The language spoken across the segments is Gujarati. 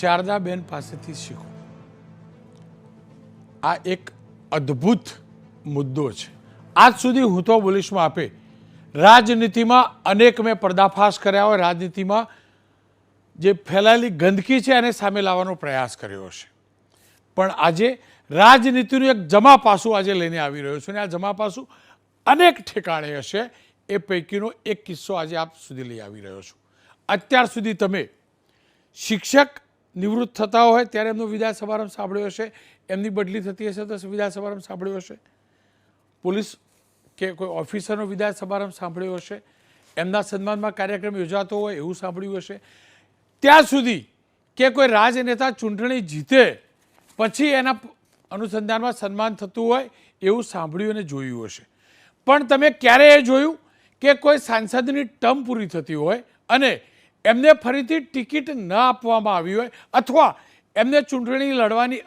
શારદાબેન પાસેથી શીખો. આ એક અદ્ભુત મુદ્દો છે. આજ સુધી હું તો બોલીશમાં આપે. રાજનીતિમાં અનેક મેં પર્દાફાશ કર્યા હોય. રાજનીતિમાં જે ફેલાયેલી ગંદકી છે એને સામે લાવવાનો પ્રયાસ કર્યો છે પણ આજે રાજનીતિનું એક જમા પાસું આજે લઈને આવી રહ્યો છું અને આ જમા પાસું અનેક ઠેકાણે હશે. એ પૈકીનો એક કિસ્સો આજે આપ સુધી લઈ આવી રહ્યો છું. અત્યાર સુધી તમે શિક્ષક નિવૃત્ત થતા હોય ત્યારે એમનો વિદાય સમારંભ સાંભળ્યો હશે. એમની બદલી થતી હશે તો વિદાય સમારંભ સાંભળ્યો હશે. પોલીસ કે કોઈ ઓફિસરનો વિદાય સમારંભ સાંભળ્યો હશે. એમના સન્માનમાં કાર્યક્રમ યોજાતો હોય એવું સાંભળ્યું હશે. ત્યાં સુધી કે કોઈ રાજનેતા ચૂંટણી જીતે, પછી એના અનુસંધાનમાં સન્માન થતું હોય એવું સાંભળ્યું અને જોયું હશે. પણ તમે ક્યારે એ જોયું કે કોઈ સાંસદની ટર્મ પૂરી થતી હોય અને એમને ફરીથી ટિકિટ ન આપવામાં આવી હોય અથવા એમને ચૂંટણી લડવાની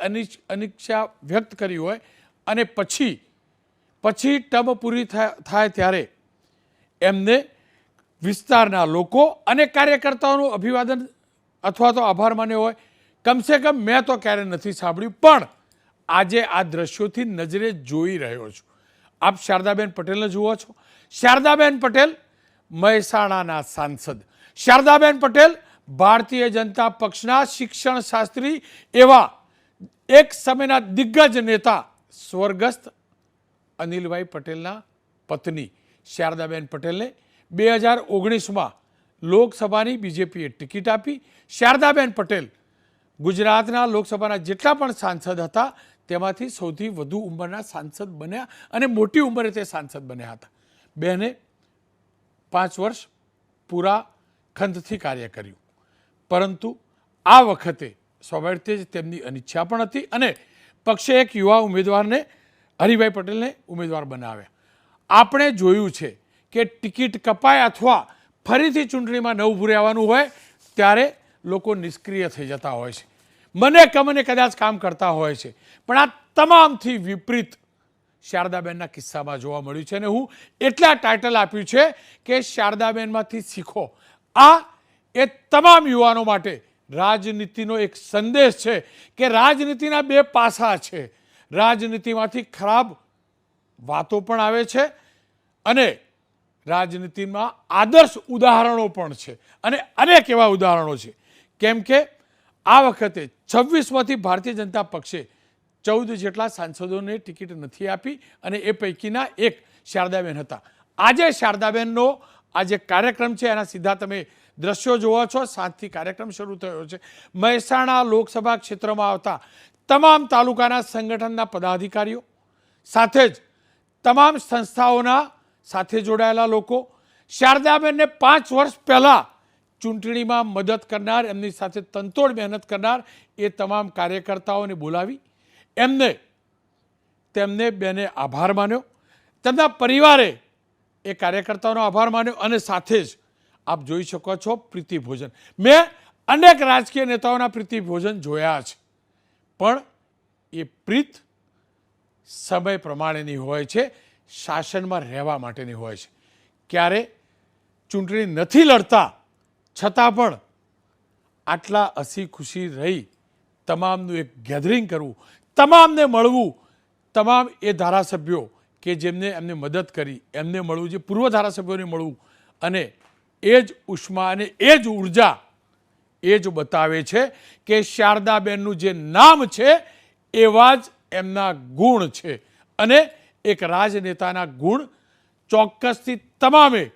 અનિચ્છ વ્યક્ત કરી હોય અને પછી પછી ટર્મ પૂરી થાય ત્યારે એમને વિસ્તારના લોકો અને કાર્યકર્તાઓનું અભિવાદન અથવા તો આભાર માન્યો હોય. કમસે કમ મેં તો ક્યારે નથી સાંભળ્યું, પણ આજે આ દ્રશ્યોથી નજરે જોઈ રહ્યો છું. આપ શારદાબેન પટેલને જુઓ છો. શારદાબેન પટેલ મહેસાણાના સાંસદ. શારદાબેન પટેલ ભારતીય જનતા પક્ષના શિક્ષણ શાસ્ત્રી એવા એક સમયના દિગ્ગજ નેતા સ્વર્ગસ્થ અનિલભાઈ પટેલના પત્ની શારદાબેન પટેલને બે હજાર ઓગણીસમાં લોકસભાની બીજેપીએ ટિકિટ આપી. શારદાબેન પટેલ ગુજરાતના લોકસભાના જેટલા પણ સાંસદ હતા, તેમાંથી સૌથી વધુ ઉંમરના સાંસદ બન્યા અને મોટી ઉંમરે તે સાંસદ બન્યા હતા. બેને પાંચ વર્ષ પૂરા ખંતથી કાર્ય કર્યું. પરંતુ આ વખતે સ્વાભાવિક જ તેમની અનિચ્છા પણ હતી અને પક્ષે એક યુવા ઉમેદવારને, હરિભાઈ પટેલને ઉમેદવાર બનાવ્યા. આપણે જોયું છે કે ટિકિટ કપાય અથવા ફરીથી ચૂંટણીમાં ન ભૂરે રહેવાનું હોય, ત્યારે લોકો નિષ્ક્રિય થઈ જતા હોય છે. મને કમને કદાચ કામ કરતા હોય છે. પણ આ તમામથી વિપરીત શારદાબેનના કિસ્સામાં જોવા મળ્યું છે અને હું એટલા ટાઇટલ આપ્યું છે કે શારદાબેનમાંથી શીખો. આ એ તમામ યુવાનો માટે રાજનીતિનો એક સંદેશ છે કે રાજનીતિના બે પાસા છે. રાજનીતિમાંથી ખરાબ વાતો પણ આવે છે અને રાજનીતિમાં આદર્શ ઉદાહરણો પણ છે અને અનેક એવા ઉદાહરણો છે. કેમ કે આ વખતે છવ્વીસમાંથી ભારતીય જનતા પક્ષે ચૌદ જેટલા સાંસદોને ટિકિટ નથી આપી અને એ પૈકીના એક શારદાબેન હતા. આજે શારદાબેનનો આ જે કાર્યક્રમ છે, એના સીધા તમે દ્રશ્યો જોવો છો. સાંજથી કાર્યક્રમ શરૂ થયો છે. મહેસાણા લોકસભા ક્ષેત્રમાં આવતા તમામ તાલુકાના સંગઠનના પદાધિકારીઓ સાથે જ તમામ સંસ્થાઓના સાથે જોડાયેલા લોકો શારદાબેનને પાંચ વર્ષ પહેલાં ચૂંટણીમાં મદદ કરનાર, એમની સાથે તંતોડ મહેનત કરનાર એ તમામ કાર્યકર્તાઓને બોલાવી. એમને, તેમને બેને આભાર માન્યો. તેમના પરિવારે એ કાર્યકર્તાઓનો આભાર માન્યો અને સાથે જ આપ જોઈ શકો છો પ્રીતિ ભોજન. મેં અનેક રાજકીય નેતાઓના પ્રીતિ ભોજન જોયા છે, પણ એ પ્રીત સમય પ્રમાણેની હોય છે, શાસનમાં રહેવા માટેની હોય છે. ક્યારે ચૂંટણી નથી લડતા, છતાં પણ આટલા હસી ખુશી રહી તમામનું એક ગેધરિંગ કરવું, તમામને મળવું, તમામ એ ધારાસભ્યો કે જેમને એમને મદદ કરી, એમને મળવું જે પૂર્વ ધારાસભ્યોને મળવું. અને એ જ ઉષ્મા અને એ જ ઊર્જા એ જ બતાવે છે કે શારદાબેનનું જે નામ છે, એવા જ એમના ગુણ છે. અને એક રાજનેતાના ગુણ ચોક્કસથી તમામે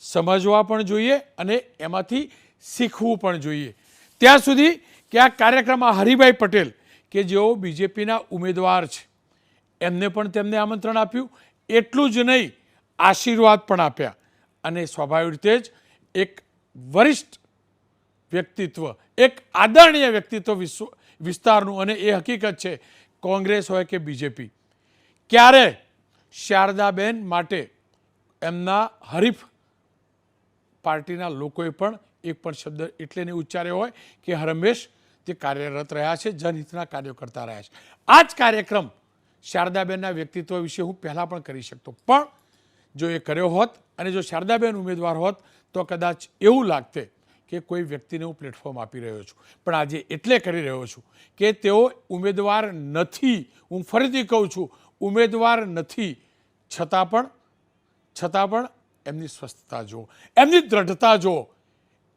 સમજવા પણ જોઈએ અને એમાંથી શીખવું પણ જોઈએ. ત્યાં સુધી કે આ કાર્યક્રમમાં હરિભાઈ પટેલ, કે જેઓ બીજેપીના ઉમેદવાર છે. એમને પણ તેમને આમંત્રણ આપ્યું. એટલું જ નહીં, આશીર્વાદ પણ આપ્યા. અને સ્વાભાવિક રીતે જ એક વરિષ્ઠ વ્યક્તિત્વ, એક આદરણીય વ્યક્તિત્વ વિશ્વ, વિસ્તારનું અને એ હકીકત છે, કોંગ્રેસ હોય કે બીજેપી. ક્યારે શારદાબેન માટે એમના હરીફ પાર્ટીના લોકોએ પણ એક પણ શબ્દ એટલે નહીં ઉચ્ચાર્યો હોય કે હરમેશ તે કાર્યરત રહ્યા છે, જનહિતના કાર્યો કરતા રહ્યા છે. આ જ કાર્યક્રમ શારદાબેનના વ્યક્તિત્વ વિશે હું પહેલાં પણ કરી શકતો. પણ જો એ કર્યો હોત અને જો શારદાબેન ઉમેદવાર હોત, તો કદાચ એવું લાગતે કે કોઈ વ્યક્તિને હું પ્લેટફોર્મ આપી રહ્યો છું. પણ આજે એટલે કરી રહ્યો છું કે તેઓ ઉમેદવાર નથી. હું ફરીથી કહું છું, ઉમેદવાર નથી. છતાં પણ છતાં પણ એમની સ્વસ્થતા જુઓ. એમની દ્રઢતા જુઓ.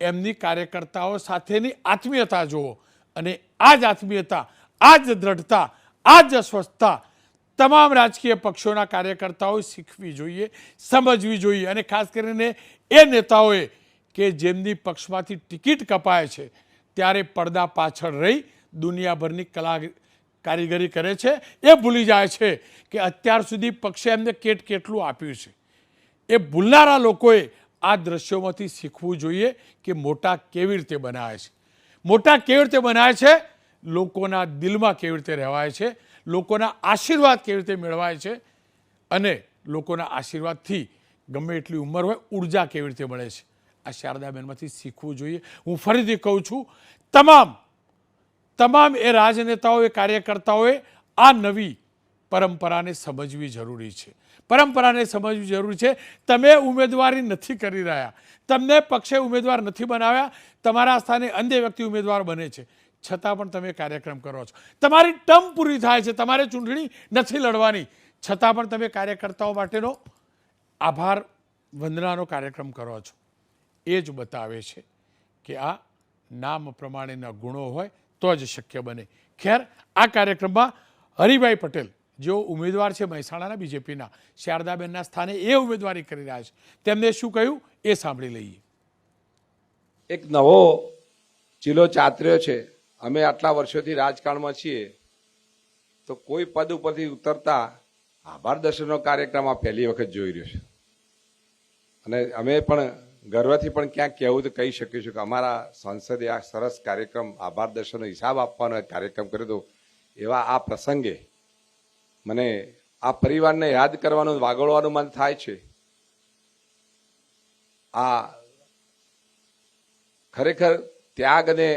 એમની કાર્યકર્તાઓ સાથેની આત્મીયતા જુઓ. અને આ જ આત્મીયતા, આ જ દ્રઢતા, આ જ સ્વસ્થતા તમામ રાજકીય પક્ષોના કાર્યકર્તાઓએ શીખવી જોઈએ, સમજવી જોઈએ અને ખાસ કરીને એ નેતાઓએ કે જેમની પક્ષમાંથી ટિકિટ કપાય છે, ત્યારે પડદા પાછળ રહી દુનિયાભરની કલા કારીગરી કરે છે. એ ભૂલી જાય છે કે અત્યાર સુધી પક્ષે એમને કેટ કેટલું આપ્યું છે. એ ભૂલનારા લોકોએ આ દ્રશ્યોમાંથી શીખવું જોઈએ કે મોટા કેવી રીતે બનાવે છે. મોટા કેવી રીતે બનાવે છે? લોકોના દિલમાં કેવી રીતે રહેવાય છે? લોકોના આશીર્વાદ કેવી રીતે મેળવાય છે અને લોકોના આશીર્વાદથી ગમે એટલી ઉંમર હોય ઊર્જા કેવી રીતે મળે છે. આ શારદાબેનમાંથી શીખવું જોઈએ. હું ફરીથી કહું છું, તમામ તમામ એ રાજનેતાઓએ, કાર્યકર્તાઓએ આ નવી પરંપરાને સમજવી જરૂરી છે. પરંપરાને સમજવી જરૂરી છે. તમે ઉમેદવારી નથી કરી રહ્યા. તમને પક્ષે ઉમેદવાર નથી બનાવ્યા. તમારા સ્થાને અન્ય વ્યક્તિ ઉમેદવાર બને છે. છતાં પણ તમે કાર્યક્રમ કરો છો. તમારી ટર્મ પૂરી થાય છે, તમારે ચૂંટણી નથી લડવાની. છતાં પણ તમે કાર્યકર્તાઓ માટેનો આભાર, વંદનાનો કાર્યક્રમ કરો છો. એ જ બતાવે છે કે આ નામ પ્રમાણેના ગુણો હોય તો જ શક્ય બને. ખેર, આ કાર્યક્રમમાં હરિભાઈ પટેલ, જેઓ ઉમેદવાર છે મહેસાણાના બીજેપીના, શારદાબેનના સ્થાને એ ઉમેદવારી કરી રહ્યા છે. તેમને શું કહ્યું? એ સાંભળી લઈએ. એક નવો ચીલો ચાતર્યો છે. અમે આટલા વર્ષોથી રાજકારણમાં છીએ, તો કોઈ પદ ઉપરથી ઉતરતા આભાર દર્શનનો કાર્યક્રમ આ પહેલી વખત જોઈ રહ્યો છે. અને અમે પણ ગર્વથી પણ ક્યાંક કહેવું તો કહી શકીશું કે અમારા સંસદે આ સરસ કાર્યક્રમ, આભાર દર્શનનો હિસાબ આપવાનો કાર્યક્રમ કર્યો હતો. એવા આ પ્રસંગે મને આ પરિવારને યાદ કરવાનું વાગોળવાનું મન થાય છે. આ ખરેખર ત્યાગ અને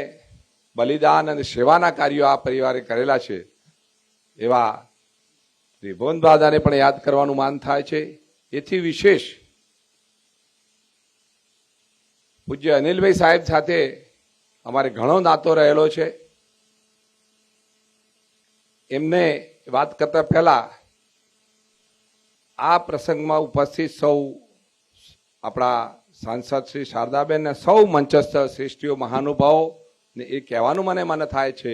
બલિદાન અને સેવાના કાર્યો આ પરિવારે કરેલા છે. એવા ત્રિભુવન દાદાને પણ યાદ કરવાનું માન થાય છે. એથી વિશેષ પૂજ્ય અનિલભાઈ સાહેબ સાથે અમારે ઘણો નાતો રહેલો છે. એમને વાત કરતા પહેલા આ પ્રસંગમાં ઉપસ્થિત સૌ આપણા સાંસદ શ્રી શારદાબેન સૌ મંચસ્થ શ્રેષ્ઠીઓ મહાનુભાવો ને એ કહેવાનું મને મને થાય છે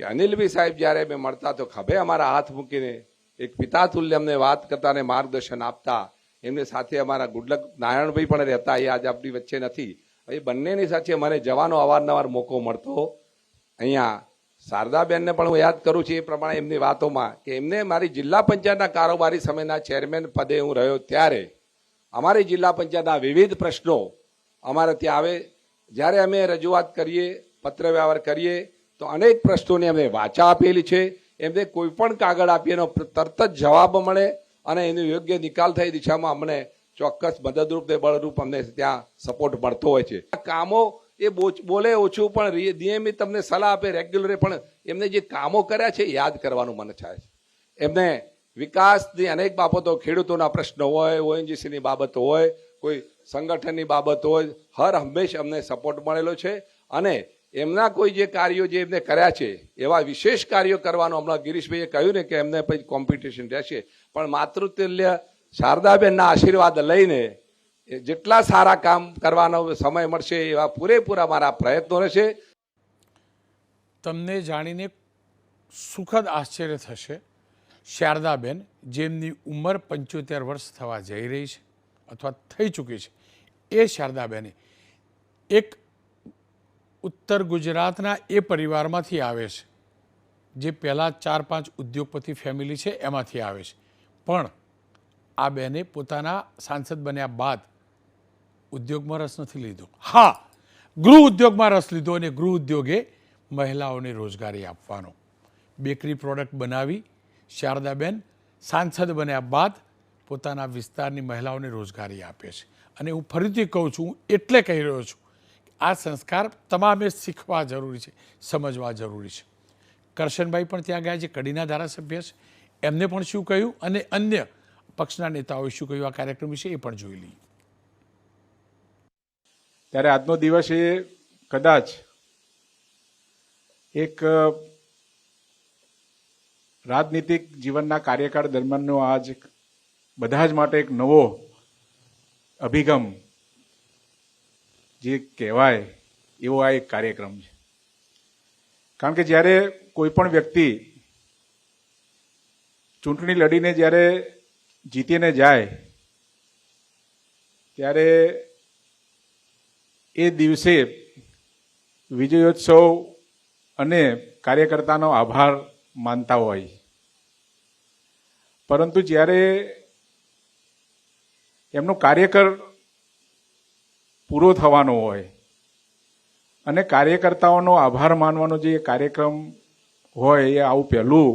કે અનિલભાઈ સાહેબ જ્યારે મેં મળતા તો ખભે અમારા હાથ મૂકીને એક પિતા તુલ્ય અમને વાત કરતા અને માર્ગદર્શન આપતા. એમની સાથે અમારા ગુડલક નારાયણભાઈ પણ રહેતા, એ આજે આપણી વચ્ચે નથી. એ બંનેની સાથે મને જવાનો અવારનવાર મોકો મળતો. અહીંયા શારદાબેનને પણ હું યાદ કરું છું એ પ્રમાણે એમની વાતોમાં કે એમને મારી જિલ્લા પંચાયતના કારોબારી સમયના ચેરમેન પદે હું રહ્યો ત્યારે અમારી જિલ્લા પંચાયતના વિવિધ પ્રશ્નો અમારે ત્યાં આવે. જ્યારે અમે રજૂઆત કરીએ પત્ર વ્યવહાર કરીએ તો અનેક પ્રશ્નોની અમે વાચા આપેલી છે. એમને કોઈ પણ કાગળ આપીએ એનો તરત જ જવાબ મળે અને એનો યોગ્ય નિકાલ થઈ દિશામાં અમને ચોક્કસ મદદરૂપ ને બળરૂપ અમને ત્યાં સપોર્ટ મળતો હોય છે. કામો એ બોલે ઓછું પણ નિયમિત તમને સલાહ આપે રેગ્યુલરે પણ એમને જે કામો કર્યા છે યાદ કરવાનું મને થાય છે. એમને વિકાસની અનેક બાબતો, ખેડૂતોના પ્રશ્નો હોય, ઓએનજીસીની બાબતો હોય, કોઈ સંગઠનની બાબત હોય, હર હંમેશ અમને સપોર્ટ મળેલો છે. અને એમના કોઈ જે કાર્યો જે એમને કર્યા છે, એવા વિશેષ કાર્યો કરવાનું હમણાં ગિરીશભાઈએ કહ્યું ને કે એમને પછી કોમ્પિટિશન રહેશે. પણ માતૃતુલ્ય શારદાબેનના આશીર્વાદ લઈને જેટલા સારા કામ કરવાનો સમય મળશે એવા પૂરેપૂરા મારા પ્રયત્નો રહેશે. તમને જાણીને સુખદ આશ્ચર્ય થશે, શારદાબેન જેમની ઉંમર પંચોતેર વર્ષ થવા જઈ રહી છે, અથવા થઈ ચૂકી છે, એ શારદાબેને એક ઉત્તર ગુજરાતના એ પરિવારમાંથી આવે છે. જે પહેલાં ચાર પાંચ ઉદ્યોગપતિ ફેમિલી છે, એમાંથી આવે છે. પણ આ બેને પોતાના સાંસદ બન્યા બાદ ઉદ્યોગમાં રસ નથી લીધો. હા, ગૃહ ઉદ્યોગમાં રસ લીધો અને ગૃહ ઉદ્યોગે મહિલાઓને રોજગારી આપવાનો. બેકરી પ્રોડક્ટ બનાવી શારદાબેન સાંસદ બન્યા બાદ પોતાના વિસ્તારની મહિલાઓને રોજગારી આપે છે. અને હું ફરીથી કહું છું એટલે કહી રહ્યો છું આ સંસ્કાર તમામે શીખવા જરૂરી છે, સમજવા જરૂરી છે. કરશનભાઈ પણ ત્યાં ગયા જે કડીના ધારાસભ્ય છે. એમને પણ શું કહ્યું અને અન્ય પક્ષના નેતાઓએ શું કહ્યું? આ કાર્યક્રમ વિશે એ પણ જોઈ લઈએ. ત્યારે આજનો દિવસ એ કદાચ એક રાજનીતિક જીવનના કાર્યકાળ દરમિયાનનો આજ બધા જ માટે એક નવો અભિગમ જે કહેવાય, એવો આ એક કાર્યક્રમ છે. કારણ કે જ્યારે કોઈ પણ વ્યક્તિ ચૂંટણી લડીને જ્યારે જીતીને જાય, ત્યારે એ દિવસે વિજયોત્સવ અને કાર્યકર્તાનો આભાર માનતા હોય. પરંતુ જ્યારે એમનો કાર્યકર પૂરો થવાનો હોય. અને કાર્યકર્તાઓનો આભાર માનવાનો જે કાર્યક્રમ હોય એ આવું પહેલું,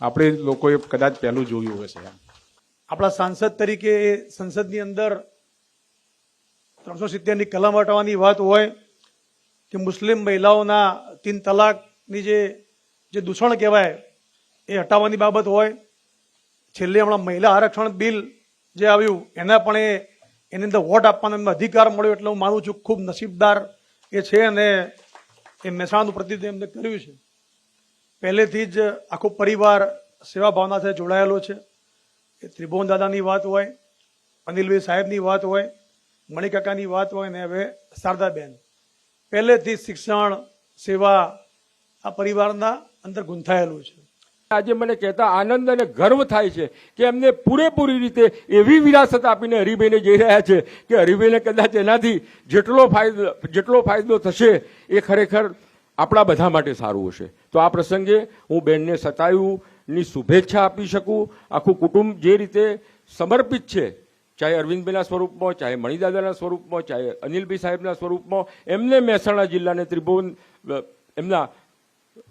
આપણે લોકોએ કદાચ પહેલું જોયું હશે આપણા સાંસદ તરીકે સંસદની અંદર ત્રણસો સિત્તેરની કલમ હટાવવાની વાત હોય કે મુસ્લિમ મહિલાઓના તીન તલાકની જે જે દૂષણ કહેવાય એ હટાવવાની બાબત હોય. છેલ્લે હમણાં મહિલા આરક્ષણ બિલ જે આવ્યું, એના પણ એ એની અંદર વોટ આપવાનો એમને અધિકાર મળ્યો એટલે હું માનું છું ખૂબ નસીબદાર એ છે અને એ મહેસાણાનું પ્રતિનિધિત્વ એમને કર્યું છે. પહેલેથી જ આખો પરિવાર સેવા ભાવના સાથે જોડાયેલો છે. એ ત્રિભુવન દાદાની વાત હોય, અનિલભાઈ સાહેબની વાત હોય, મણિકાકાની વાત હોય ને હવે શારદાબેન. પહેલેથી શિક્ષણ, સેવા આ પરિવારના અંદર ગૂંથાયેલું છે. આજે મને કહેતા આનંદ અને ગર્વ થાય છે કે એમને પૂરેપૂરી રીતે એવી વિરાસત આપીને હરિભાઈને જઈ રહ્યા છે કે હરિભાઈને કદાચ એનાથી જેટલો ફાયદો જેટલો ફાયદો થશે એ ખરેખર આપણા બધા માટે સારું હશે. તો આ પ્રસંગે હું બેનને સતાયુની શુભેચ્છા આપી શકું. આખું કુટુંબ જે રીતે સમર્પિત છે, ચાહે અરવિંદભાઈના સ્વરૂપમાં, ચાહે મણિદાદાના સ્વરૂપમાં, ચાહે અનિલભાઈ સાહેબના સ્વરૂપમાં, એમને મહેસાણા જિલ્લાને ત્રિભુવન એમના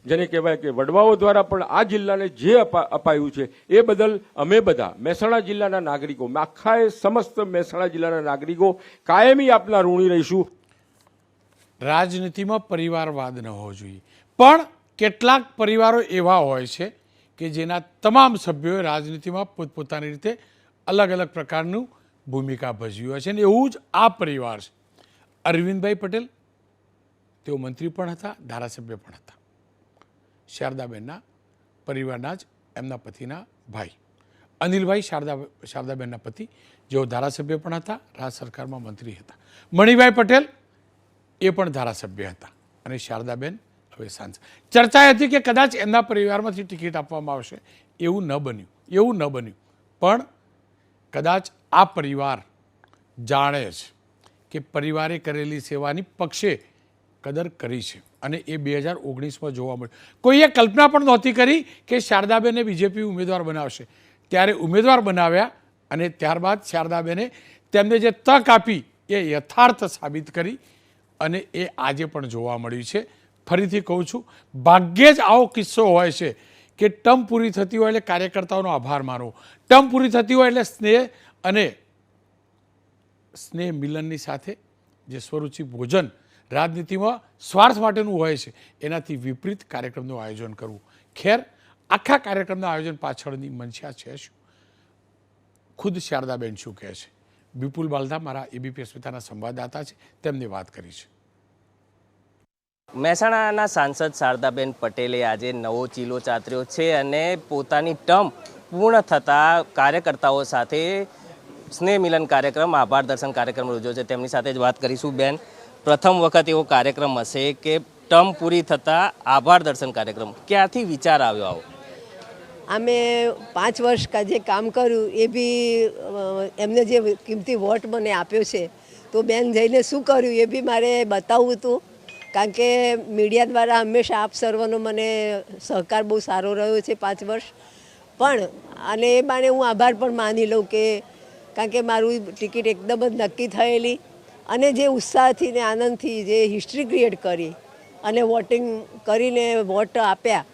જેને કહેવાય કે વડવાઓ દ્વારા પણ આ જિલ્લાને જે અપા- અપાયું છે, એ બદલ અમે બધા મહેસાણા જિલ્લાના નાગરિકો આખા એ સમસ્ત મહેસાણા જિલ્લાના નાગરિકો કાયમી આપના ઋણી રહીશું. રાજનીતિમાં પરિવારવાદ ન હોવો જોઈએ. પણ કેટલાક પરિવારો એવા હોય છે કે જેના તમામ સભ્યોએ રાજનીતિમાં પોતપોતાની રીતે અલગ અલગ પ્રકારનું ભૂમિકા ભજવી હોય છે અને એવું જ આ પરિવાર છે. અરવિંદભાઈ પટેલ, તેઓ મંત્રી પણ હતા, ધારાસભ્ય પણ હતા. શારદાબેનના પરિવારના જ એમના પતિના ભાઈ. અનિલભાઈ શારદા, શારદાબેનના પતિ, જેઓ ધારાસભ્ય પણ હતા રાજ્ય સરકારમાં મંત્રી હતા. મણિભાઈ પટેલ એ પણ ધારાસભ્ય હતા અને શારદાબેન હવે સાંસદ. ચર્ચા હતી કે કદાચ એમના પરિવારમાંથી ટિકિટ આપવામાં આવશે. એવું ન બન્યું. એવું ન બન્યું. પણ કદાચ આ પરિવાર જાણે છે કે પરિવારે કરેલી સેવાની પક્ષે કદર કરી છે. અને એ બે હજાર ઓગણીસમાં જોવા મળ્યું કોઈએ કલ્પના પણ નહોતી કરી કે શારદાબેને બીજેપી ઉમેદવાર બનાવશે. ત્યારે ઉમેદવાર બનાવ્યા અને ત્યારબાદ શારદાબેને તેમને જે તક આપી એ યથાર્થ સાબિત કરી અને એ આજે પણ જોવા મળ્યું છે. ફરીથી કહું છું, ભાગ્યે જ આવો કિસ્સો હોય છે કે ટર્મ પૂરી થતી હોય એટલે કાર્યકર્તાઓનો આભાર માનવો ટર્મ પૂરી થતી હોય એટલે સ્નેહ અને સ્નેહ મિલનની સાથે જે સ્વરૂચિ ભોજન રાજનીતિમાં સ્વાર્થ માટેનું હોય છે. એનાથી વિપરીત કાર્યક્રમનું આયોજન કરવું. ખેર, આખા કાર્યક્રમના આયોજન પાછળની મનસ્યા છે શું? ખુદ શારદાબેન શું કહે છે? વિપુલ બાલધા મારા એબીપી અસ્મિતાના સંવાદદાતા છે. તેમને વાત કરી છે. મહેસાણાના સાંસદ શારદાબેન પટેલે આજે નવો ચીલો ચાતર્યો છે અને પોતાની ટર્મ પૂર્ણ થતાં કાર્યકર્તાઓ સાથે સ્નેહ મિલન કાર્યક્રમ, આભાર દર્શન કાર્યક્રમ યોજ્યો છે. તેમની સાથે જ વાત કરીશું, બેન. પ્રથમ વખત એવો કાર્યક્રમ હશે કે ટર્મ પૂરી થતાં આભાર દર્શન કાર્યક્રમ. ક્યાંથી વિચાર આવ્યો આવો? અમે પાંચ વર્ષ જે કામ કર્યું એ બી એમને જે કિંમતી વોટ મને આપ્યો છે, તો બેન જઈને શું કર્યું એ બી મારે બતાવવું હતું. કારણ કે મીડિયા દ્વારા હંમેશા આપ સર્વનો મને સહકાર બહુ સારો રહ્યો છે પાંચ વર્ષ. પણ, અને એ બાને હું આભાર પણ માની લઉં કે, કારણ કે મારું ટિકિટ એકદમ જ નક્કી થયેલી. અને જે ઉત્સાહથી ને આનંદથી જે હિસ્ટ્રી ક્રિએટ કરી અને વોટિંગ કરીને વોટ આપ્યા,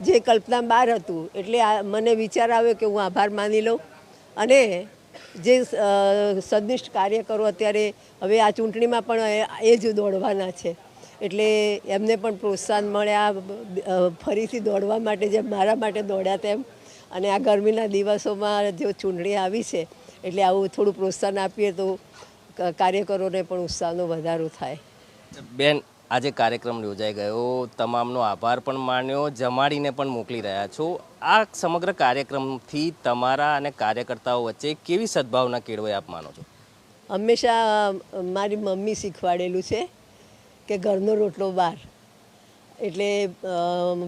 જે કલ્પના બહાર હતું, એટલે મને વિચાર આવ્યો કે હું આભાર માની લઉં. અને જે સદનિષ્ઠ કાર્યકરો અત્યારે હવે આ ચૂંટણીમાં પણ એ- જ દોડવાના છે. એટલે એમને પણ પ્રોત્સાહન મળ્યા ફરીથી દોડવા માટે જેમ મારા માટે દોડ્યા તેમ. અને આ ગરમીના દિવસોમાં જો ચૂંટણી આવી છે, એટલે આવું થોડું પ્રોત્સાહન આપીએ તો કાર્યકરોને પણ ઉત્સાહનો વધારો થાય. બેન આજે કાર્યક્રમ યોજાઈ ગયો. તમામનો આભાર પણ માન્યો. જમાડીને પણ મોકલી રહ્યા છો. આ સમગ્ર કાર્યક્રમથી તમારા અને કાર્યકર્તાઓ વચ્ચે કેવી સદભાવના કેળવાય આપ માનો છો? હંમેશા મારી મમ્મી શીખવાડેલું છે કે ઘરનો રોટલો બહાર એટલે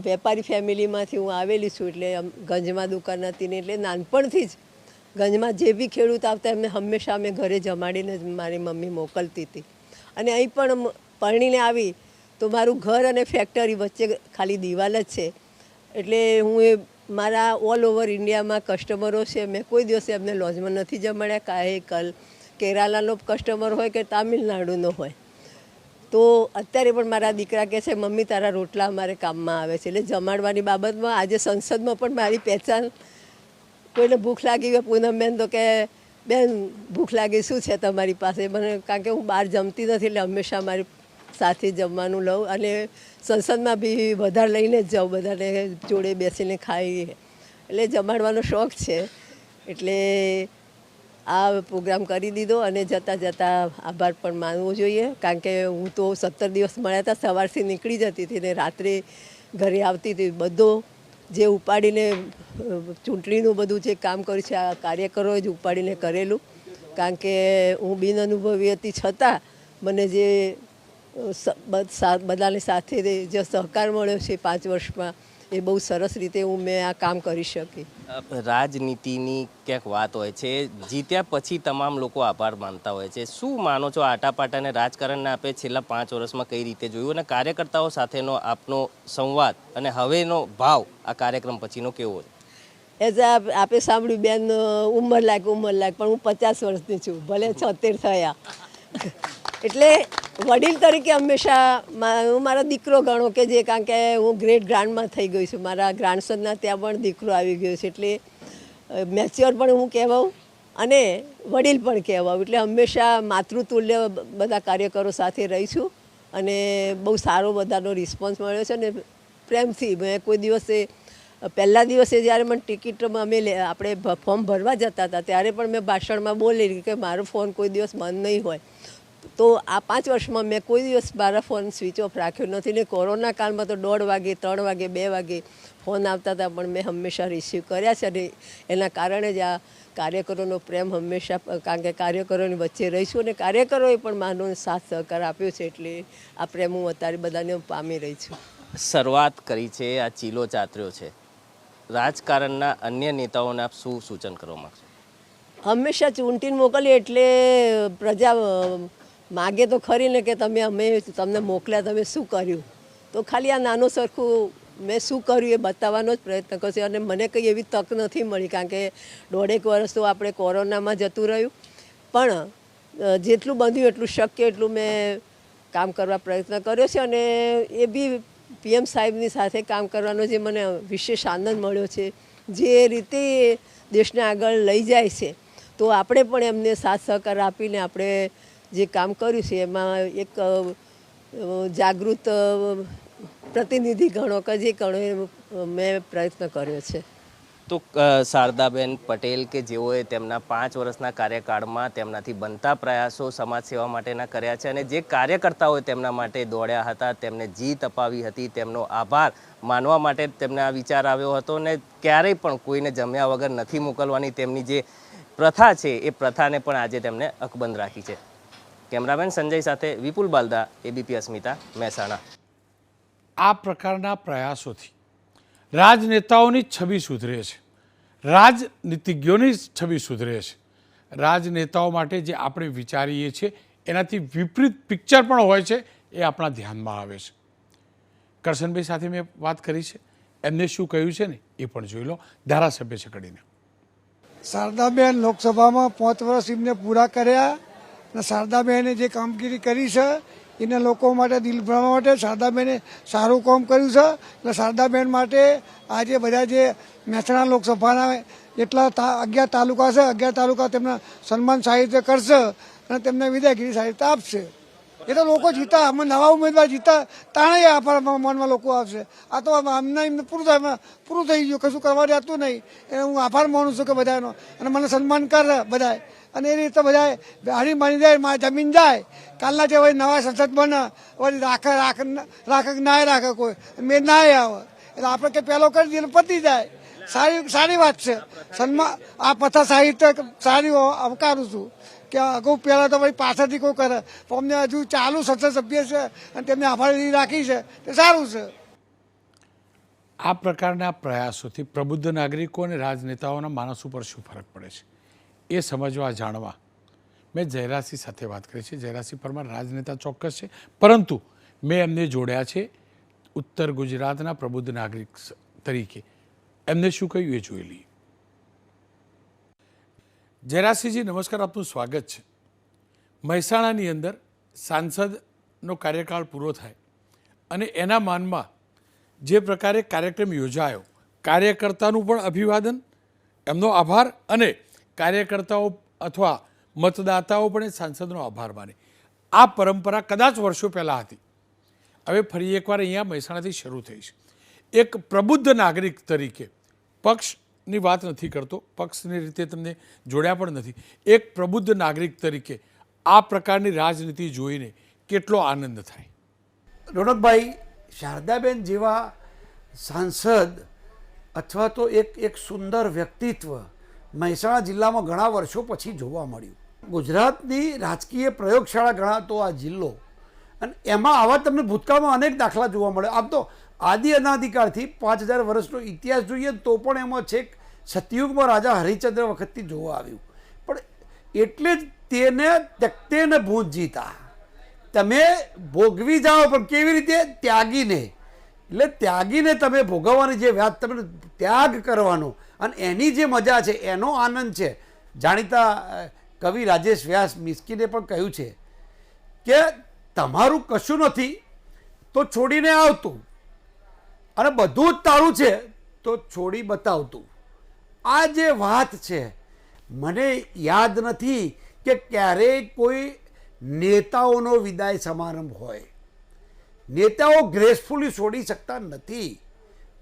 વેપારી ફેમિલીમાંથી હું આવેલી છું એટલે ગંજમાં દુકાન હતી ને એટલે નાનપણથી જ ગંજમાં જે બી ખેડૂત આવતા એમને હંમેશા અમે ઘરે જમાડીને મારી મમ્મી મોકલતી હતી. અને અહીં પણ પરણીને આવી તો મારું ઘર અને ફેક્ટરી વચ્ચે ખાલી દિવાલ જ છે. એટલે હું એ મારા ઓલ ઓવર ઇન્ડિયામાં કસ્ટમરો છે. મેં કોઈ દિવસે એમને લોજમાં નથી જમાડ્યા. કાંઈ કલ, કેરાલાનો કસ્ટમર હોય કે તામિલનાડુનો હોય. તો અત્યારે પણ મારા દીકરા કહે છે, મમ્મી, તારા રોટલા અમારે કામમાં આવે છે. એટલે જમાડવાની બાબતમાં આજે સંસદમાં પણ મારી પહેચાન કોઈને ભૂખ લાગી હોય પૂનમબેન તો કે, બેન, ભૂખ લાગી, શું છે તમારી પાસે? મને કારણ કે હું બહાર જમતી નથી એટલે હંમેશા મારી સાથે જમવાનું લઉં અને સંસદમાં બી વધારે લઈને જ જાઉં, બધાને જોડે બેસીને ખાઈએ એટલે જમાડવાનો શોખ છે. એટલે આ પ્રોગ્રામ કરી દીધો અને જતાં જતાં આભાર પણ માનવો જોઈએ. કારણ કે હું તો સત્તર દિવસ મળ્યા હતા, સવારથી નીકળી જતી હતી ને રાત્રે ઘરે આવતી હતી બધો જે ઉપાડીને ચૂંટણીનું બધું જે કામ કર્યું છે, આ કાર્યકરોએ જ ઉપાડીને કરેલું. કારણ કે હું બિન અનુભવી હતી છતાં મને જે બધાને સાથે જે સહકાર મળ્યો છે પાંચ વર્ષમાં એ બહુ સરસ રીતે હું મેં આ કામ કરી શકી. રાજનીતિની ક્યાંક વાત હોય છે જીત્યા પછી તમામ લોકો આભાર માનતા હોય છે. શું માનો છો આટાપાટાને રાજકારણને આપે છેલ્લા પાંચ વર્ષમાં કઈ રીતે જોયું? અને કાર્યકર્તાઓ સાથેનો આપનો સંવાદ અને હવેનો ભાવ આ કાર્યક્રમ પછીનો કેવો છે? એઝ આપે સાંભળ્યું બેન ઉંમર લાયક ઉંમર લાયક પણ હું પચાસ વર્ષની છું ભલે છોતેર થયા. એટલે વડીલ તરીકે હંમેશા હું મારો દીકરો ગણો કે જે કારણ કે હું ગ્રેટ ગ્રાન્ડમાં થઈ ગઈ છું. મારા ગ્રાન્ડસનના ત્યાં પણ દીકરો આવી ગયો છે એટલે મેચ્યોર પણ હું કહેવાઉં અને વડીલ પણ કહેવાઉં. એટલે હંમેશા માતૃતુલ્ય બધા કાર્યકરો સાથે રહી છું અને બહુ સારો બધાનો રિસ્પોન્સ મળ્યો છે અને પ્રેમથી મેં કોઈ દિવસે, પહેલા દિવસે જ્યારે મને ટિકિટમાં અમે આપણે ફોર્મ ભરવા જતા હતા ત્યારે પણ મેં ભાષણમાં બોલી કે મારો ફોન કોઈ દિવસ બંધ નહીં હોય. તો આ પાંચ વર્ષમાં મેં કોઈ દિવસ મારા ફોન સ્વિચ ઓફ રાખ્યો નથી ને કોરોના કાળમાં તો દોઢ વાગે ત્રણ વાગે બે વાગે ફોન આવતા હતા પણ મેં હંમેશા રિસીવ કર્યા છે અને એના કારણે જ આ કાર્યકરોનો પ્રેમ હંમેશા કારણ કે કાર્યકરોની વચ્ચે રહીશું અને કાર્યકરોએ પણ માનો સાથ સહકાર આપ્યો છે એટલે આ પ્રેમ હું અત્યારે બધાને પામી રહી છું. શરૂઆત કરી છે આ ચીલો ચાતર્યો છે. રાજકારણના અન્ય નેતાઓને આપ શું સૂચન કરવા માગશો? હંમેશા ચૂંટીને મોકલીએ એટલે પ્રજા માગે તો ખરી ને કે તમે અમે તમને મોકલ્યા, તમે શું કર્યું? તો ખાલી આ નાનું સરખું મેં શું કર્યું એ બતાવવાનો જ પ્રયત્ન કરશે અને મને કંઈ એવી તક નથી મળી, કારણ કે દોઢેક વર્ષ તો આપણે કોરોનામાં જતું રહ્યું. પણ જેટલું બન્યું એટલું શક્ય, એટલું મેં કામ કરવા પ્રયત્ન કર્યો છે અને એ બી પીએમ સાહેબની સાથે કામ કરવાનો જે મને વિશેષ આનંદ મળ્યો છે, જે રીતે દેશને આગળ લઈ જાય છે. તો આપણે પણ એમને સાથ સહકાર આપીને આપણે જે કામ કર્યું છે, એમાં એક જાગૃત પ્રતિનિધિ ગણો કે જે ગણો મેં પ્રયત્ન કર્યો છે. તો શારદાબેન પટેલ કે જેઓએ તેમના પાંચ વર્ષના કાર્યકાળમાં તેમનાથી બનતા પ્રયાસો સમાજ સેવા માટેના કર્યા છે અને જે કાર્યકર્તાઓએ તેમના માટે દોડ્યા હતા, તેમને જીત અપાવી હતી, તેમનો આભાર માનવા માટે તેમને આ વિચાર આવ્યો હતો અને ક્યારેય પણ કોઈને જમ્યા વગર નથી મોકલવાની તેમની જે પ્રથા છે, એ પ્રથાને પણ આજે તેમણે અકબંધ રાખી છે. કેમેરામેન સંજય સાથે વિપુલ બાલદા એબીપી અસ્મિતા મહેસાણા. આ પ્રકારના પ્રયાસોથી રાજનેતાઓની છબી સુધરે છે. રાજનીતિજ્ઞોની છબી સુધરે છે. રાજનેતાઓ માટે જે આપણે વિચારીએ છીએ એનાથી વિપરીત પિક્ચર પણ હોય છે એ આપણા ધ્યાનમાં આવે છે. કરશનભાઈ સાથે મેં વાત કરી છે. એમને શું કહ્યું છે ને એ પણ જોઈ લો. ધારાસભ્ય છે કડીને. શારદાબેન લોકસભામાં પાંચ વર્ષ એમને પૂરા કર્યા. શારદાબેને જે કામગીરી કરી છે, એને લોકો માટે, દિલ ભરવા માટે શારદાબેને સારું કામ કર્યું છે. એટલે શારદાબેન માટે આજે બધા જે મહેસાણા લોકસભાના એટલા અગિયાર તાલુકા છે, અગિયાર તાલુકા તેમના સન્માન સાહિત્ય કરશે અને તેમને વિદાયગીરી સાહિત્ય આપશે. એ તો લોકો જીતા, અમે નવા ઉમેદવાર જીતા, તાણે આપણા મનમાં લોકો આવશે. આ તો અમને એમને પૂરું થાય પૂરું થઈ ગયું, કશું કરવા જતું નહીં. એને હું આભાર માનું છું કે બધાનો. અને મને સન્માન કરે બધાએ અને એ રીતે બધા હારી માની જાય મારી જમીન જાય. કાલના જે નવા સંસદ બને વળી રાખે, રાખ, રાખે ના રાખે કોઈ. મેં ના આવે. એટલે આપણે કે પહેલો કરી દઈએ પતી જાય. સારી સારી વાત છે. સન્માન આ પથા સાહિત્ય સારી આવકારું છું. કે અગાઉ પહેલાં તો ભાઈ પાછળથી કોઈ કરે. પણ અમને હજુ ચાલુ સંસદ સભ્ય છે અને તેમને આભારી રાખી છે. તે સારું છે. આ પ્રકારના પ્રયાસોથી પ્રબુદ્ધ નાગરિકો અને રાજનેતાઓના માણસ ઉપર શું ફરક પડે છે? એ સમજવા, જાણવા. મેં જયરાજસિંહ સાથે વાત કરી છે. જયરાજસિંહ પરમાર રાજનેતા ચોક્કસ છે. પરંતુ મેં એમને જોડ્યા છે ઉત્તર ગુજરાતના પ્રબુદ્ધ નાગરિક તરીકે. એમને શું કહ્યું એ જોઈ લઈએ. જયરાસિંહજી નમસ્કાર. આપનું સ્વાગત છે. મહેસાણાની અંદર સાંસદનો કાર્યકાળ પૂરો થાય અને એના માનમાં જે પ્રકારે કાર્યક્રમ યોજાયો, કાર્યકર્તાનું પણ અભિવાદન, એમનો આભાર અને કાર્યકર્તાઓ અથવા મતદાતાઓ પણ સાંસદનો આભાર માને. આ પરંપરા કદાચ વર્ષો પહેલાં હતી. હવે ફરી એકવાર અહીંયા મહેસાણાથી શરૂ થઈ છે. એક પ્રબુદ્ધ નાગરિક તરીકે પક્ષની વાત નથી કરતો, પક્ષની રીતે તમને જોડ્યા પણ નથી. એક પ્રબુદ્ધ નાગરિક તરીકે આ પ્રકારની રાજનીતિ જોઈને કેટલો આનંદ થાય? રોનકભાઈ, શારદાબેન જેવા સાંસદ અથવા તો એક એક સુંદર વ્યક્તિત્વ મહેસાણા જિલ્લામાં ઘણા વર્ષો પછી જોવા મળ્યું. ગુજરાતની રાજકીય પ્રયોગશાળા ગણાતો આ જિલ્લો, અને એમાં આવા તમને ભૂતકાળમાં અનેક દાખલા જોવા મળે. આમ તો આદિ અનાધિકારથી પાંચ હજાર વર્ષનો ઇતિહાસ જોઈએ તો પણ એમાં છેક સતયુગમાં રાજા હરિચંદ્ર વખતથી જોવા આવ્યું. પણ એટલે જ તેને તકતે ને ભૂત જીતા. તમે ભોગવી જાઓ પણ કેવી રીતે? ત્યાગીને. એટલે ત્યાગીને તમે ભોગવવાની જે વાત તમે ત્યાગ કરવાનો અને એની જે મજા છે, એનો આનંદ છે. જાણીતા કવિ રાજેશ વ્યાસ મિસ્કીને પણ કહ્યું છે કે તમારું કશું નથી તો છોડીને આવતું. અને બધું જ તારું છે તો છોડી બતાવતું. આ જે વાત છે, મને યાદ નથી કે ક્યારેય કોઈ નેતાઓનો વિદાય સમારંભ હોય. નેતાઓ ગ્રેસફુલી છોડી શકતા નથી.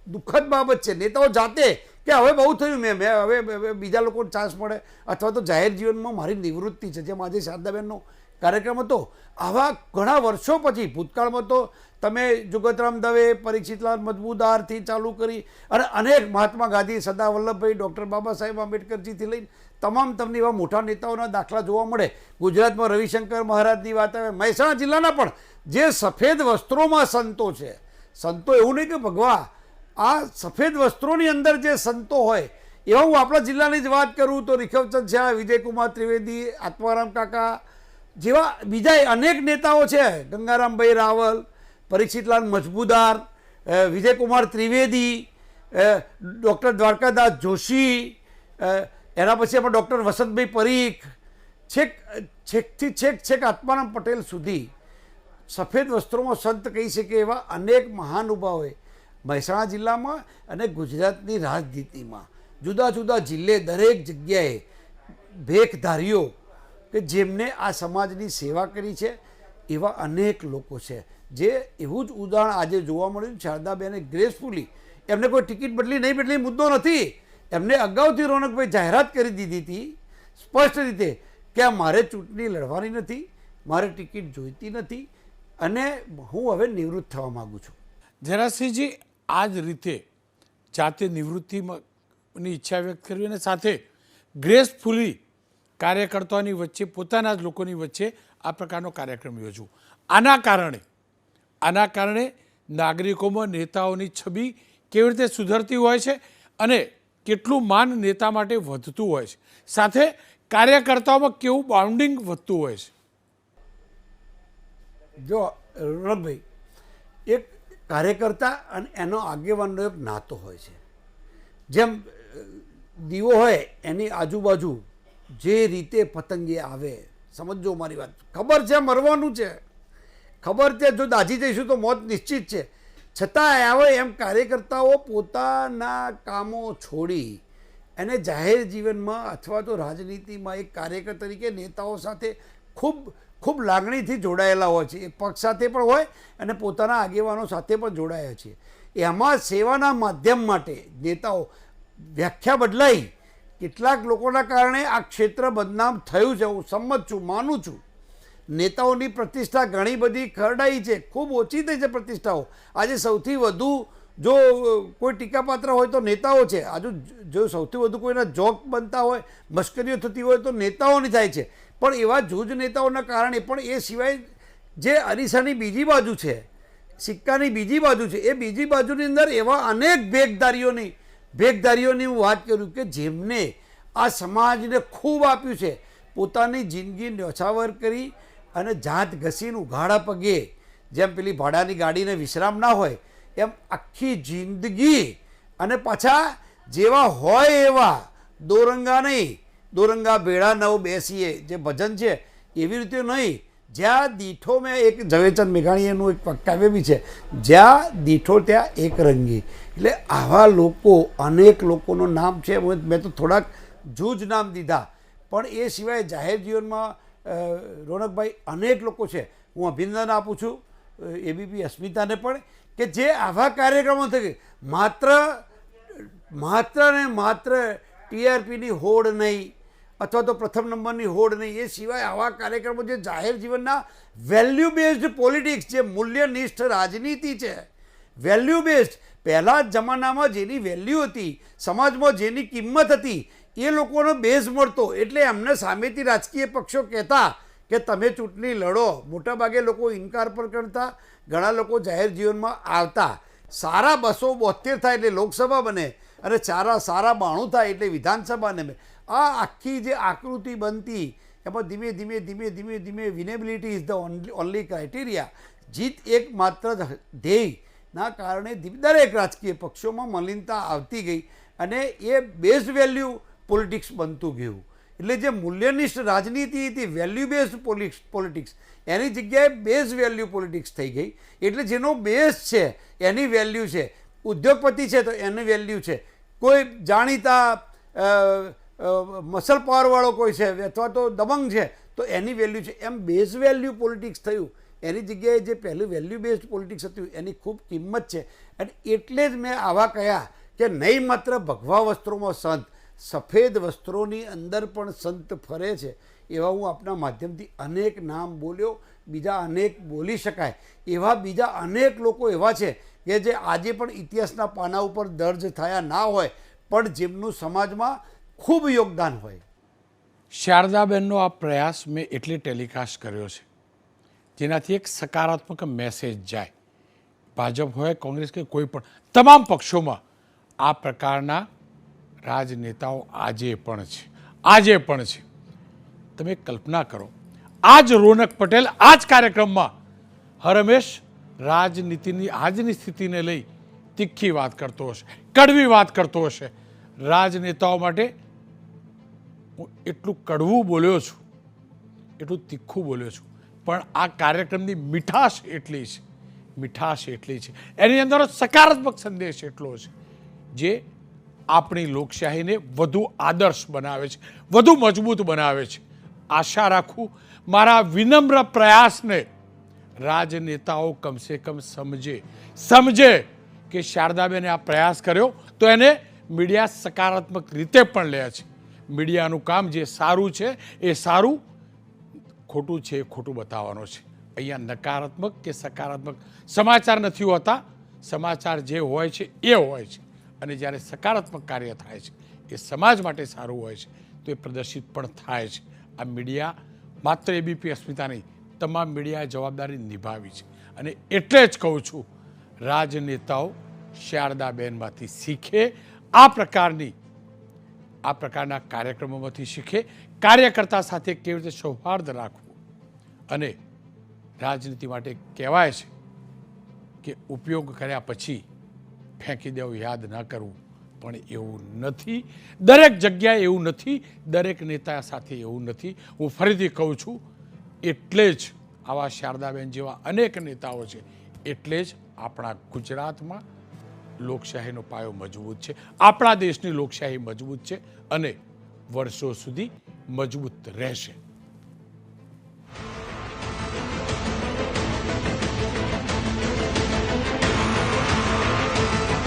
દુઃખદ બાબત છે, નેતાઓ જાતે કે હવે બહુ થયું મેં મેં હવે બીજા લોકોને ચાન્સ મળે. અથવા તો જાહેર જીવનમાં મારી નિવૃત્તિ છે, જેમ આજે શારદાબેનનો કાર્યક્રમ હતો. આવા ઘણા વર્ષો પછી, ભૂતકાળમાં તો તમે જુગતરામ દવે, પરીક્ષિતલાલ મજબૂદારથી ચાલુ કરી અને અનેક મહાત્મા ગાંધી, સરદાર વલ્લભભાઈ, ડૉક્ટર બાબા સાહેબ આંબેડકરજીથી લઈને તમામ તમને એવા મોટા નેતાઓના દાખલા જોવા મળે. ગુજરાતમાં રવિશંકર મહારાજની વાત આવે, મહેસાણા જિલ્લાના પણ જે સફેદ વસ્ત્રોમાં સંતો છે. સંતો એવું નહીં કે ભગવા આ સફેદ વસ્ત્રોની અંદર જે સંતો હોય, એવા હું આપણા જિલ્લાની જ વાત કરું તો રિખવચંદ શાહ, વિજયકુમાર ત્રિવેદી, આત્મારામ કાકા જેવા બીજા અનેક નેતાઓ છે. ગંગારામભાઈ રાવલ, પરીક્ષિતલાલ મજબૂદાર વિજયકુમાર ત્રિવેદી ડૉક્ટર દ્વારકાદાસ જોશી એના પછી આપણે ડૉક્ટર વસંતભાઈ પરીખ, છેક, છેકથી છેક છેક આત્મારામ પટેલ સુધી સફેદ વસ્ત્રોમાં સંત કહી શકે એવા અનેક મહાનુભાવોએ મહેસાણા જિલ્લામાં અને ગુજરાતની રાજનીતિમાં. જુદા જુદા જિલ્લે દરેક જગ્યાએ ભેખધારીઓ કે જેમને આ સમાજની સેવા કરી છે, એવા અનેક લોકો છે. જે એવું જ ઉદાહરણ આજે જોવા મળ્યું, શારદાબેને ગ્રેસફુલી એમને કોઈ ટિકિટ બદલી, નહીં બદલી, મુદ્દો નથી. એમને અગાઉથી રોનકભાઈ જાહેરાત કરી દીધી હતી, સ્પષ્ટ રીતે કે આ મારે ચૂંટણી લડવાની નથી, મારે ટિકિટ જોઈતી નથી અને હું હવે નિવૃત્ત થવા માગું છું. જરાસિંહજી આ જ રીતે જાતે નિવૃત્તિની ઈચ્છા વ્યક્ત કરવી અને સાથે ગ્રેસફુલી કાર્યકર્તાઓની વચ્ચે, પોતાના જ લોકોની વચ્ચે આ પ્રકારનો કાર્યક્રમ યોજવો. આના કારણે આના કારણે નાગરિકોમાં નેતાઓની છબી કેવી રીતે સુધરતી હોય છે અને કેટલું માન નેતા માટે વધતું હોય છે. સાથે કાર્યકર્તાઓમાં કેવું બાઉન્ડિંગ વધતું હોય છે. જો રણભાઈ, એક કાર્યકર્તા અને એનો આગેવાનનો એક નાતો હોય છે. જેમ દીવો હોય, એની આજુબાજુ જે રીતે પતંગે આવે સમજો મારી વાત. ખબર છે, મરવાનું છે. ખબર છે, જો દાજી જઈશું તો મોત નિશ્ચિત છે. છતાં આવે એમ કાર્યકર્તાઓ પોતાના કામો છોડી એને જાહેર જીવનમાં અથવા તો રાજનીતિમાં એક કાર્યકર તરીકે નેતાઓ સાથે ખૂબ ખૂબ લાગણીથી જોડાયેલા હોય છે. પક્ષ સાથે પણ હોય અને પોતાના આગેવાનો સાથે પણ જોડાયા છે. એમાં સેવાના માધ્યમ માટે નેતાઓ વ્યાખ્યા બદલાઈ. કેટલાક લોકોના કારણે આ ક્ષેત્ર બદનામ થયું છે. હું સંમત છું, માનું છું. નેતાઓની પ્રતિષ્ઠા ઘણી બધી ખરડાઈ છે. ખૂબ ઓછી થઈ છે પ્રતિષ્ઠાઓ. આજે સૌથી વધુ જો કોઈ ટીકાપાત્ર હોય તો નેતાઓ છે. આજુ જો સૌથી વધુ કોઈના જોક બનતા હોય, મશ્કરીઓ થતી હોય તો નેતાઓની થાય છે. પણ એવા જૂજ નેતાઓના કારણે પણ એ સિવાય જે અરીસાની બીજી બાજુ છે, સિક્કાની બીજી બાજુ છે, એ બીજી બાજુની અંદર એવા અનેક ભેગદારીઓની ભેગદારીઓની હું વાત કરું કે જેમને આ સમાજને ખૂબ આપ્યું છે. પોતાની જિંદગી ન્યોછાવર કરી અને જાત ઘસીને ઉઘાડા પગે, જેમ પેલી ભાડાની ગાડીને વિશ્રામ ના હોય એમ આખી જિંદગી. અને પાછા જેવા હોય એવા, દોરંગા નહીં. દોરંગા ભેળા નવ બેસીએ. જે ભજન છે, એવી રીતે નહીં. જ્યાં દીઠો મેં એક, ઝવેરચંદ મેઘાણીનું એક કાવ્ય બી છે, જ્યાં દીઠો ત્યાં એક રંગી. એટલે આવા લોકો, અનેક લોકોનું નામ છે મેં તો થોડાક જૂજ નામ દીધા. પણ એ સિવાય જાહેર જીવનમાં રોનકભાઈ અનેક લોકો છે. હું અભિનંદન આપું છું. એબીપી અસ્મિતાને પણ. કે જે આવા કાર્યક્રમો થઈ માત્ર માત્ર ને માત્ર ટીઆરપીની હોડ નહીં, અથવા તો પ્રથમ નંબરની હોડ નહીં, એ સિવાય આવા કાર્યક્રમો જે જાહેર જીવનના વેલ્યુ બેઝડ પોલિટિક્સ જે મૂલ્યનિષ્ઠ રાજનીતિ છે વેલ્યુ બેઝડ પહેલાં જમાનામાં જેની વેલ્યુ હતી, સમાજમાં જેની કિંમત હતી, એ લોકોનો બેઝ મળતો. એટલે એમને સામેથી રાજકીય પક્ષો કહેતા કે, તમે ચૂંટણી લડો. મોટાભાગે લોકો ઇનકાર પર કરતા ઘણા લોકો જાહેર જીવનમાં આવતા. સારા બસો બોતેર થાય એટલે લોકસભા બને અને સારા સારા બાણું થાય એટલે વિધાનસભા બને. આ આખી જે આકૃતિ બનતી, એમાં ધીમે ધીમે ધીમે ધીમે ધીમે winnability is the only criteria. જીત એક માત્ર ધ્યેયના કારણે દરેક રાજકીય પક્ષોમાં મલિનતા આવતી ગઈ અને એ બેઝ વેલ્યુ પોલિટિક્સ બનતું ગયું. એટલે જે મૂલ્યનિષ્ઠ રાજનીતિ હતી વેલ્યુ બેઝડ પોલિટિક્સ એની જગ્યાએ બેઝ વેલ્યુ પોલિટિક્સ થઈ ગઈ. એટલે જેનો બેઝ છે, એની વેલ્યુ છે. ઉદ્યોગપતિ છે તો એની વેલ્યુ છે. કોઈ જાણીતા મસલ પાવરવાળો કોઈ છે અથવા તો દબંગ છે તો એની વેલ્યુ છે. એમ બેઝ વેલ્યુ પોલિટિક્સ થયું. એની જગ્યાએ જે પહેલું વેલ્યુ બેઝડ પોલિટિક્સ હતું, એની ખૂબ કિંમત છે. અને એટલે જ મેં આવા કહ્યા કે નહીં માત્ર ભગવા વસ્ત્રોમાં સંત સફેદ વસ્ત્રોની અંદર પણ સંત ફરે છે. એવા હું આપના માધ્યમથી અનેક નામ બોલ્યો. બીજા અનેક બોલી શકાય. એવા બીજા અનેક લોકો એવા છે કે જે આજે પણ ઇતિહાસના પાના ઉપર દર્જ થયા ના હોય, પણ જેમનું સમાજમાં ખૂબ યોગદાન હોય. શારદાબેનનો આ પ્રયાસ મેં એટલે ટેલિકાસ્ટ કર્યો છે, જેનાથી એક સકારાત્મક મેસેજ જાય. ભાજપ હોય, કોંગ્રેસ કે કોઈ પણ, તમામ પક્ષોમાં આ પ્રકારના રાજનેતાઓ આજે પણ છે. આજે પણ છે. તમે કલ્પના કરો. આજ રોનક પટેલ આ જ કાર્યક્રમમાં હરમેશ રાજનીતિની, આજની સ્થિતિને લઈ તીખી વાત કરતો હશે, કડવી વાત કરતો હશે. રાજનેતાઓ માટે હું એટલું કડવું બોલ્યો છું, એટલું તીખું બોલ્યો છું. પણ આ કાર્યક્રમની મીઠાશ એટલી છે, મીઠાશ એટલી છે. એની અંદર સકારાત્મક સંદેશ એટલો છે, જે આપણી લોકશાહીને વધુ આદર્શ બનાવે છે, વધુ મજબૂત બનાવે છે. આશા રાખું મારા વિનમ્ર પ્રયાસને રાજનેતાઓ કમસે કમ સમજે સમજે કે શારદાબેને આ પ્રયાસ કર્યો તો એને મીડિયા સકારાત્મક રીતે પણ લે છે. મીડિયાનું કામ જે સારું છે, એ સારું, ખોટું છે એ ખોટું બતાવવાનો છે. અહીંયા નકારાત્મક કે સકારાત્મક સમાચાર નથી હોતા, સમાચાર જે હોય છે એ હોય છે. અને જ્યારે સકારાત્મક કાર્ય થાય છે, એ સમાજ માટે સારું હોય છે, તો એ પ્રદર્શિત પણ થાય છે. આ મીડિયા માત્ર એબીપી અસ્મિતા નહીં, તમામ મીડિયાએ જવાબદારી નિભાવી છે. અને એટલે જ કહું છું, રાજનેતાઓ શારદાબેનમાંથી શીખે, આ પ્રકારની, આ પ્રકારના કાર્યક્રમોમાંથી શીખે, કાર્યકર્તા સાથે કેવી રીતે સૌહાર્દ રાખવું અને રાજનીતિ માટે કહેવાય છે કે ઉપયોગ કર્યા પછી ફેંકી દેવું, યાદ ન કરવું. પણ એવું નથી. દરેક જગ્યાએ એવું નથી. દરેક નેતા સાથે એવું નથી. હું ફરીથી કહું છું, એટલે જ આવા શારદાબેન જેવા અનેક નેતાઓ છે. એટલે જ આપણા ગુજરાતમાં લોકશાહીનો પાયો મજબૂત છે. આપણા દેશની લોકશાહી મજબૂત છે અને વર્ષો સુધી મજબૂત રહેશે.